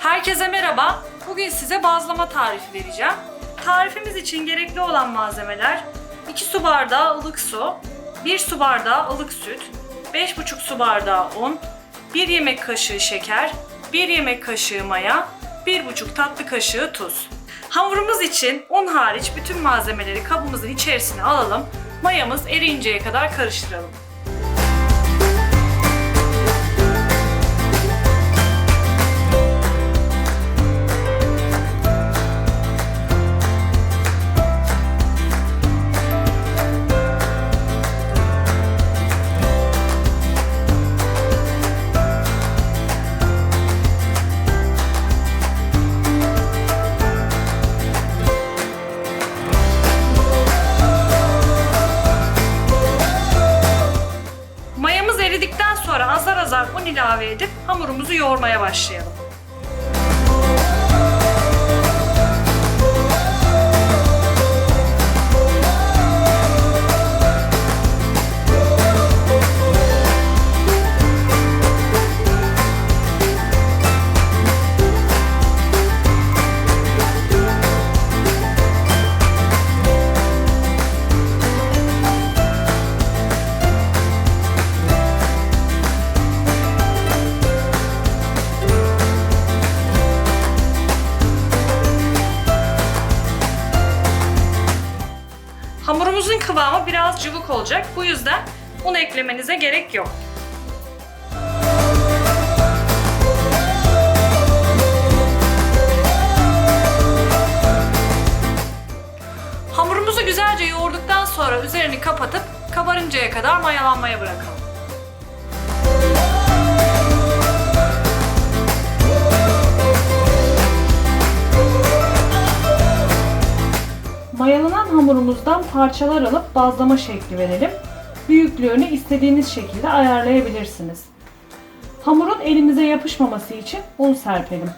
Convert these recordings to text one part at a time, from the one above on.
Herkese merhaba. Bugün size bazlama tarifi vereceğim. Tarifimiz için gerekli olan malzemeler 2 su bardağı ılık su, 1 su bardağı ılık süt, 5,5 su bardağı un, 1 yemek kaşığı şeker, 1 yemek kaşığı maya, 1,5 tatlı kaşığı tuz. Hamurumuz için un hariç bütün malzemeleri kabımızın içerisine alalım. Mayamız eriyinceye kadar karıştıralım. Azar un ilave edip hamurumuzu yoğurmaya başlayalım. Hamurumuzun kıvamı biraz cıvık olacak. Bu yüzden un eklemenize gerek yok. Hamurumuzu güzelce yoğurduktan sonra üzerini kapatıp kabarıncaya kadar mayalanmaya bırakalım. Mayalanan hamurumuzdan parçalar alıp bazlama şekli verelim. Büyüklüğünü istediğiniz şekilde ayarlayabilirsiniz. Hamurun elimize yapışmaması için un serpelim.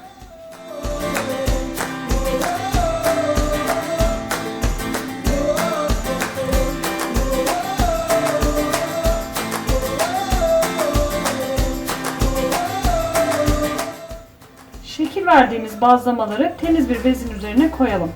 Şekil verdiğimiz bazlamaları temiz bir bezin üzerine koyalım.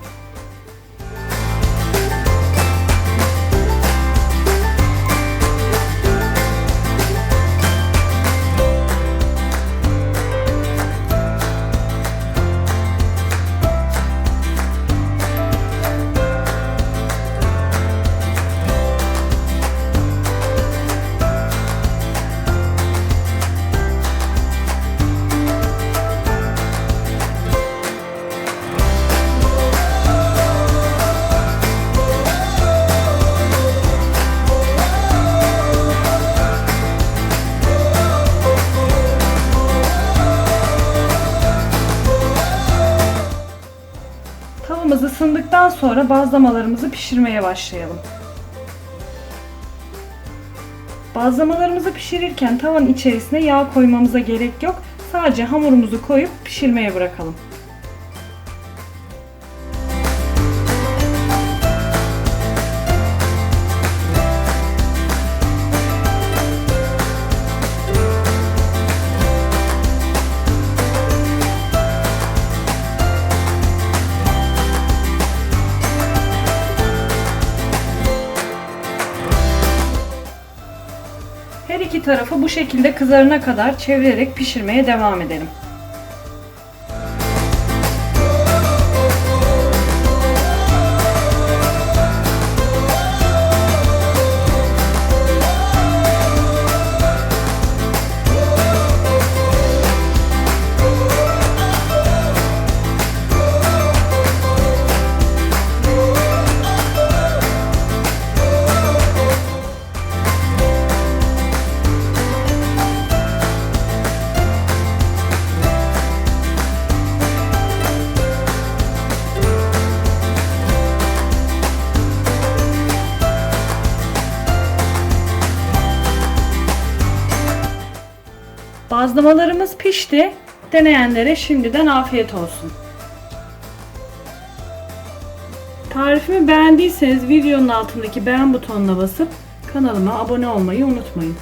Isındıktan sonra bazlamalarımızı pişirmeye başlayalım. Bazlamalarımızı pişirirken tavanın içerisine yağ koymamıza gerek yok. Sadece hamurumuzu koyup pişirmeye bırakalım. Her iki tarafı bu şekilde kızarana kadar çevirerek pişirmeye devam edelim. Bazlamalarımız pişti. Deneyenlere şimdiden afiyet olsun. Tarifimi beğendiyseniz videonun altındaki beğen butonuna basıp kanalıma abone olmayı unutmayın.